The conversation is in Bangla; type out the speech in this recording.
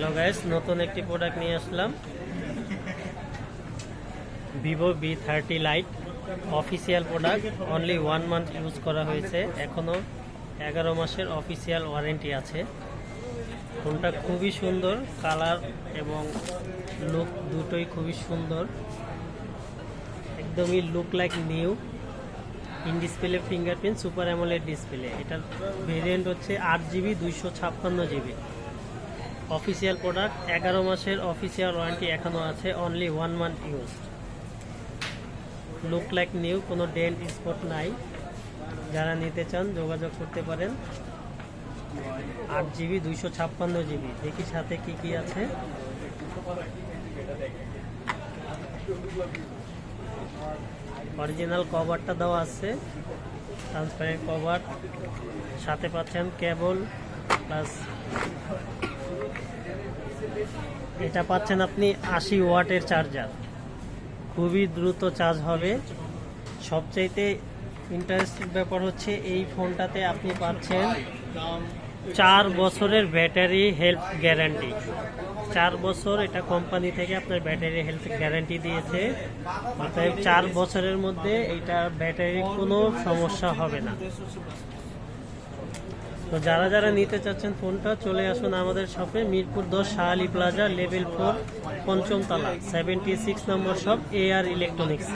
হ্যালো গাইস নতুন একটি প্রোডাক্ট নিয়ে আসলাম। Vivo B thirty lite official product only one month use করা হয়েছে। এখনও এগারো মাসের অফিসিয়াল ওয়ারেন্টি আছে। ফোনটা খুবই সুন্দর কালার এবং লুক দুটোই খুবই সুন্দর। একদমই look like new in display fingerprint super AMOLED display এটার ভেরিয়েন্ট হচ্ছে আট জিবি দুইশো ছাপ্পান্ন জিবি অফিসিয়াল প্রোডাক্ট, এগারো মাসের অফিসিয়াল ওয়ারেন্টি এখনও আছে only one month use look like new কোনো ডেন্ট স্পট নাই। যারা নিতে চান, যোগাযোগ করতে পারেন। আট জিবি, দুইশো ছাপ্পান্ন জিবি। দেখি সাথে কি কি আছে। অরিজিনাল কভারটা দেওয়া আছে। ট্রান্সপারেন্ট কভার সাথে পাচ্ছেন কেবল প্লাস এটা পাচ্ছেন আপনি আশি ওয়াটের চার্জার। খুবই দ্রুত চার্জ হবে। সবচাইতে ইন্টারেস্টেড ব্যাপার হচ্ছে এই ফোনটাতে আপনি পাচ্ছেন চার বছরের ব্যাটারি হেলথ গ্যারান্টি। চার বছর এটা কোম্পানি থেকে আপনার ব্যাটারি হেলথ গ্যারান্টি দিয়েছে। অতএব চার বছরের মধ্যে এটা ব্যাটারির কোনো সমস্যা হবে না। তো যারা যারা নিতে চাচ্ছেন ফোনটা, চলে আসুন আমাদের শপে মিরপুর দশ, Shahali plaza level four পঞ্চমতলা seventy six number shop A R electronics